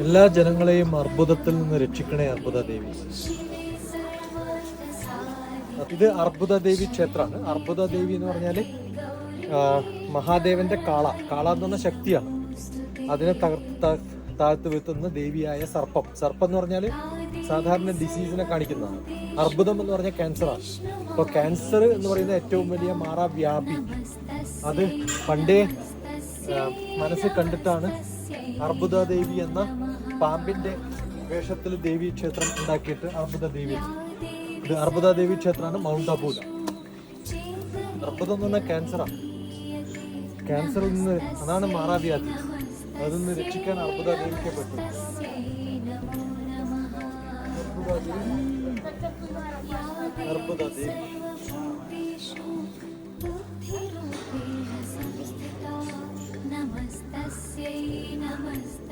എല്ലാ ജനങ്ങളെയും അർബുദത്തിൽ നിന്ന് രക്ഷിക്കണേ അർബുദ ദേവി. ഇത് അർബുദ ദേവി ക്ഷേത്രമാണ്. അർബുദ ദേവി എന്ന് പറഞ്ഞാൽ മഹാദേവന്റെ കാള. കാള എന്ന് പറഞ്ഞ ശക്തിയാണ്. അതിനെ തകർത്ത താഴ്ത്തു വീഴ്ത്തുന്ന ദേവിയായ സർപ്പം. സർപ്പം എന്ന് പറഞ്ഞാൽ സാധാരണ ഡിസീസിനെ കാണിക്കുന്നതാണ്. അർബുദം എന്ന് പറഞ്ഞാൽ ക്യാൻസറാണ് അപ്പോൾ ക്യാൻസർ എന്ന് പറയുന്ന ഏറ്റവും വലിയ മാറാവ്യാപി. അത് പണ്ടേ മനസ്സ് മനസ്സിൽ കണ്ടിട്ടാണ് അർബുദ ദേവി എന്ന പാമ്പിന്റെ വേഷത്തിൽ ദേവി ക്ഷേത്രം ഉണ്ടാക്കിയിട്ട് അർബുദ ദേവി ഇത് അർബുദ ദേവി ക്ഷേത്രമാണ് മൗണ്ട് അബൂല അർബുദം എന്ന് പറഞ്ഞാൽ ക്യാൻസറാണ് ക്യാൻസറിൽ നിന്ന് അതാണ് മാറാവ്യാധി അതിൽ നിന്ന് രക്ഷിക്കാൻ അർബുദ ദേവിക്ക് പറ്റും. അർബുദ namaste.